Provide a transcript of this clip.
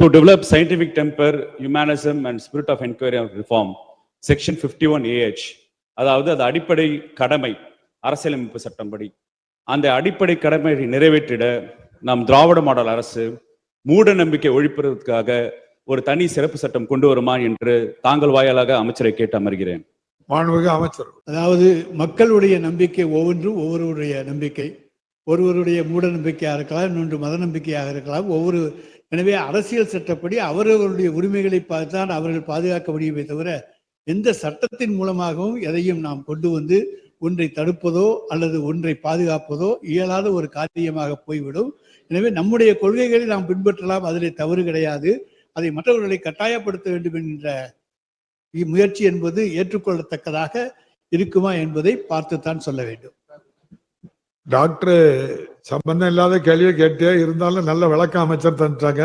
To develop scientific temper, humanism and spirit of inquiry and reform, section 51 AH. அதாவது அது அடிப்படை கடமை அரசியலமைப்பு சட்டம்படி. அந்த அடிப்படை கடமையை நிறைவேற்றிட நம் திராவிட மாடல் அரசு மூட நம்பிக்கை ஒழிப்பதற்காக ஒரு தனி சிறப்பு சட்டம் கொண்டு வருமா என்று தாங்கள் வாயிலாக அமைச்சரை கேட்டு அமர்கிறேன். மாண்புமிகு அமைச்சர். அதாவது மக்களுடைய நம்பிக்கை ஒவ்வொன்றும் ஒவ்வொருவருடைய நம்பிக்கை. ஒருவருடைய மூட நம்பிக்கையாக இருக்கலாம் இன்னொன்று மத நம்பிக்கையாக இருக்கலாம். ஒவ்வொரு எனவே அரசியல் சட்டப்படி அவரவருடைய உரிமைகளை பார்த்தான் அவர்கள் பாதுகாக்க முடியுமே தவிர எந்த சட்டத்தின் மூலமாகவும் எதையும் நாம் கொண்டு வந்து ஒன்றை தடுப்பதோ அல்லது ஒன்றை பாதுகாப்பதோ இயலாத ஒரு காரியமாக போய்விடும். எனவே நம்முடைய கொள்கைகளை நாம் பின்பற்றலாம் அதிலே தவறு கிடையாது. அதை மற்றவர்களை கட்டாயப்படுத்த வேண்டும் என்கின்ற முயற்சி என்பது ஏற்றுக்கொள்ளத்தக்கதாக இருக்குமா என்பதை பார்த்துத்தான் சொல்ல வேண்டும். டாக்டர் சம்பந்தம் இல்லாத கேள்வியை கேட்டே இருந்தாலும் நல்ல விளக்கம் அமைச்சர் தந்துட்டாங்க.